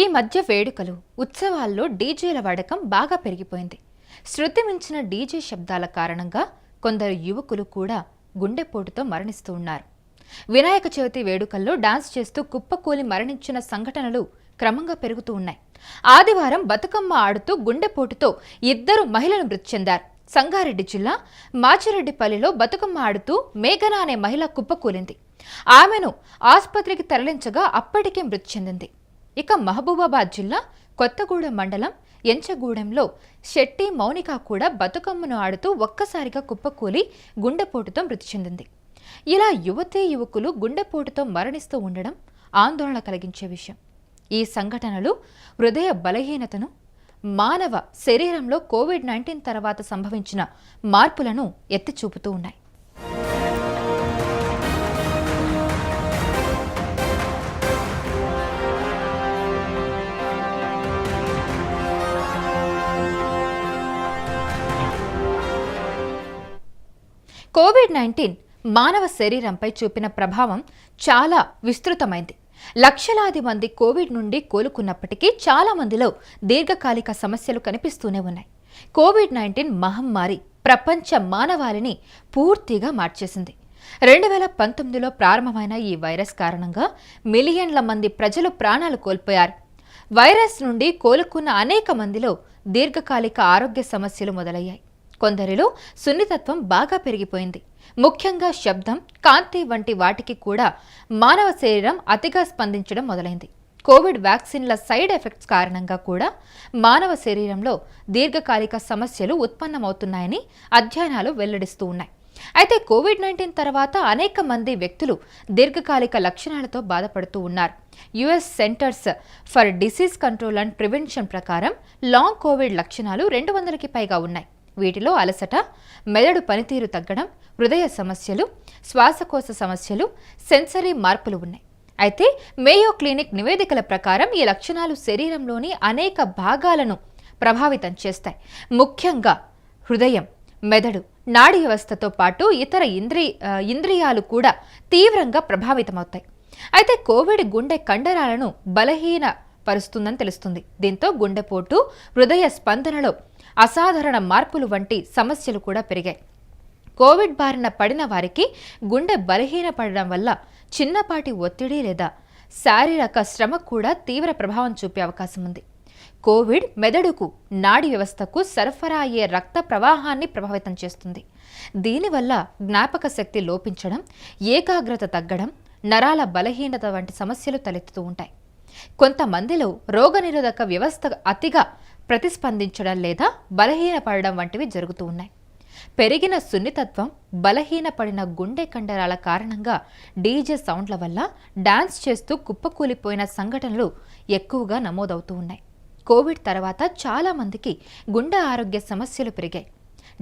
ఈ మధ్య వేడుకలు ఉత్సవాల్లో డీజేల వాడకం బాగా పెరిగిపోయింది. శృతి మించిన డీజే శబ్దాల కారణంగా కొందరు యువకులు కూడా గుండెపోటుతో మరణిస్తూ ఉన్నారు. వినాయక చవితి వేడుకల్లో డాన్స్ చేస్తూ కుప్పకూలి మరణించిన సంఘటనలు క్రమంగా పెరుగుతూ ఉన్నాయి. ఆదివారం బతుకమ్మ ఆడుతూ గుండెపోటుతో ఇద్దరు మహిళలు మృతి చెందారు. సంగారెడ్డి జిల్లా మాచిరెడ్డిపల్లిలో బతుకమ్మ ఆడుతూ మేఘన అనే మహిళ కుప్పకూలింది. ఆమెను ఆసుపత్రికి తరలించగా అప్పటికే మృతి చెందింది. ఇక మహబూబాబాద్ జిల్లా కొత్తగూడెం మండలం ఎంచగూడెంలో శెట్టి మౌనిక కూడా బతుకమ్మను ఆడుతూ ఒక్కసారిగా కుప్పకూలి గుండెపోటుతో మృతి చెందింది. ఇలా యువతీ యువకులు గుండెపోటుతో మరణిస్తూ ఉండడం ఆందోళన కలిగించే విషయం. ఈ సంఘటనలు హృదయ బలహీనతను మానవ శరీరంలో కోవిడ్ నైన్టీన్ తర్వాత సంభవించిన మార్పులను ఎత్తి చూపుతూ ఉన్నాయి. కోవిడ్ నైన్టీన్ మానవ శరీరంపై చూపిన ప్రభావం చాలా విస్తృతమైంది. లక్షలాది మంది కోవిడ్ నుండి కోలుకున్నప్పటికీ చాలా మందిలో దీర్ఘకాలిక సమస్యలు కనిపిస్తూనే ఉన్నాయి. కోవిడ్ నైన్టీన్ మహమ్మారి ప్రపంచ మానవాళిని పూర్తిగా మార్చేసింది. రెండు వేల పంతొమ్మిదిలో ప్రారంభమైన ఈ వైరస్ కారణంగా మిలియన్ల మంది ప్రజలు ప్రాణాలు కోల్పోయారు. వైరస్ నుండి కోలుకున్న అనేక మందిలో దీర్ఘకాలిక ఆరోగ్య సమస్యలు మొదలయ్యాయి. కొందరిలో సున్నితత్వం బాగా పెరిగిపోయింది. ముఖ్యంగా శబ్దం కాంతి వంటి వాటికి కూడా మానవ శరీరం అతిగా స్పందించడం మొదలైంది. కోవిడ్ వ్యాక్సిన్ల సైడ్ ఎఫెక్ట్స్ కారణంగా కూడా మానవ శరీరంలో దీర్ఘకాలిక సమస్యలు ఉత్పన్నమవుతున్నాయని అధ్యయనాలు వెల్లడిస్తూ ఉన్నాయి. అయితే కోవిడ్ నైన్టీన్ తర్వాత అనేక మంది వ్యక్తులు దీర్ఘకాలిక లక్షణాలతో బాధపడుతూ ఉన్నారు. US centers for disease control and prevention ప్రకారం లాంగ్ కోవిడ్ లక్షణాలు రెండు వందలకి పైగా ఉన్నాయి. వీటిలో అలసట మెదడు పనితీరు తగ్గడం హృదయ సమస్యలు శ్వాసకోశ సమస్యలు సెన్సరీ మార్పులు ఉన్నాయి. అయితే మేయో క్లినిక్ నివేదికల ప్రకారం ఈ లక్షణాలు శరీరంలోని అనేక భాగాలను ప్రభావితం చేస్తాయి. ముఖ్యంగా హృదయం మెదడు నాడీ వ్యవస్థతో పాటు ఇతర ఇంద్రి ఇంద్రియాలు కూడా తీవ్రంగా ప్రభావితమవుతాయి. అయితే కోవిడ్ గుండె కండరాలను బలహీన పరుస్తుందని తెలుస్తుంది. దీంతో గుండెపోటు హృదయ స్పందనలో అసాధారణ మార్పులు వంటి సమస్యలు కూడా పెరిగాయి. కోవిడ్ బారిన పడిన వారికి గుండె బలహీనపడడం వల్ల చిన్నపాటి ఒత్తిడి లేదా శారీరక శ్రమ కూడా తీవ్ర ప్రభావం చూపే అవకాశం ఉంది. కోవిడ్ మెదడుకు నాడి వ్యవస్థకు సరఫరా అయ్యే రక్త ప్రవాహాన్ని ప్రభావితం చేస్తుంది. దీనివల్ల జ్ఞాపక శక్తి లోపించడం ఏకాగ్రత తగ్గడం నరాల బలహీనత వంటి సమస్యలు తలెత్తుతూ ఉంటాయి. కొంతమందిలో రోగనిరోధక వ్యవస్థ అతిగా ప్రతిస్పందించడం లేదా బలహీనపడడం వంటివి జరుగుతూ ఉన్నాయి. పెరిగిన సున్నితత్వం బలహీనపడిన గుండె కండరాల కారణంగా డీజే సౌండ్ల వల్ల డాన్స్ చేస్తూ కుప్పకూలిపోయిన సంఘటనలు ఎక్కువగా నమోదవుతూ ఉన్నాయి. కోవిడ్ తర్వాత చాలామందికి గుండె ఆరోగ్య సమస్యలు పెరిగాయి.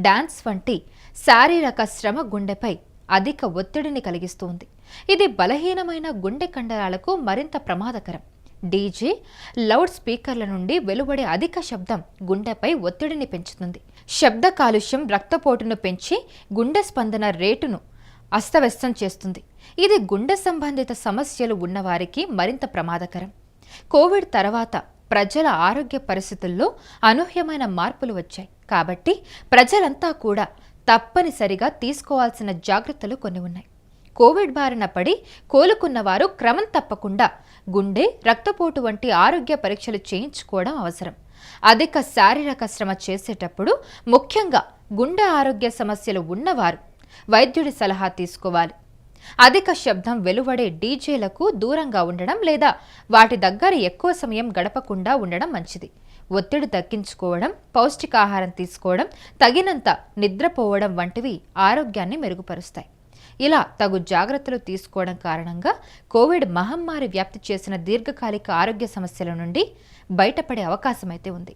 డాన్స్ వంటి శారీరక శ్రమ గుండెపై అధిక ఒత్తిడిని కలిగిస్తుంది ఇది బలహీనమైన గుండె కండరాలకు మరింత ప్రమాదకరం. డీజే లౌడ్ స్పీకర్ల నుండి వెలువడే అధిక శబ్దం గుండెపై ఒత్తిడిని పెంచుతుంది. శబ్ద కాలుష్యం రక్తపోటును పెంచి గుండె స్పందన రేటును అస్తవ్యస్తం చేస్తుంది. ఇది గుండె సంబంధిత సమస్యలు ఉన్నవారికి మరింత ప్రమాదకరం. కోవిడ్ తర్వాత ప్రజల ఆరోగ్య పరిస్థితుల్లో అనూహ్యమైన మార్పులు వచ్చాయి. కాబట్టి ప్రజలంతా కూడా తప్పనిసరిగా తీసుకోవాల్సిన జాగ్రత్తలు కొన్ని ఉన్నాయి. కోవిడ్ బారిన పడి కోలుకున్న వారు క్రమం తప్పకుండా గుండె రక్తపోటు వంటి ఆరోగ్య పరీక్షలు చేయించుకోవడం అవసరం. అధిక శారీరక శ్రమ చేసేటప్పుడు ముఖ్యంగా గుండె ఆరోగ్య సమస్యలు ఉన్నవారు వైద్యుడి సలహా తీసుకోవాలి. అధిక శబ్దం వెలువడే డీజేలకు దూరంగా ఉండడం లేదా వాటి దగ్గర ఎక్కువ సమయం గడపకుండా ఉండడం మంచిది. ఒత్తిడి తగ్గించుకోవడం పౌష్టికాహారం తీసుకోవడం తగినంత నిద్రపోవడం వంటివి ఆరోగ్యాన్ని మెరుగుపరుస్తాయి. ఇలా తగు జాగ్రత్తలు తీసుకోవడం కారణంగా కోవిడ్ మహమ్మారి వ్యాప్తి చేసిన దీర్ఘకాలిక ఆరోగ్య సమస్యల నుండి బయటపడే అవకాశమైతే ఉంది.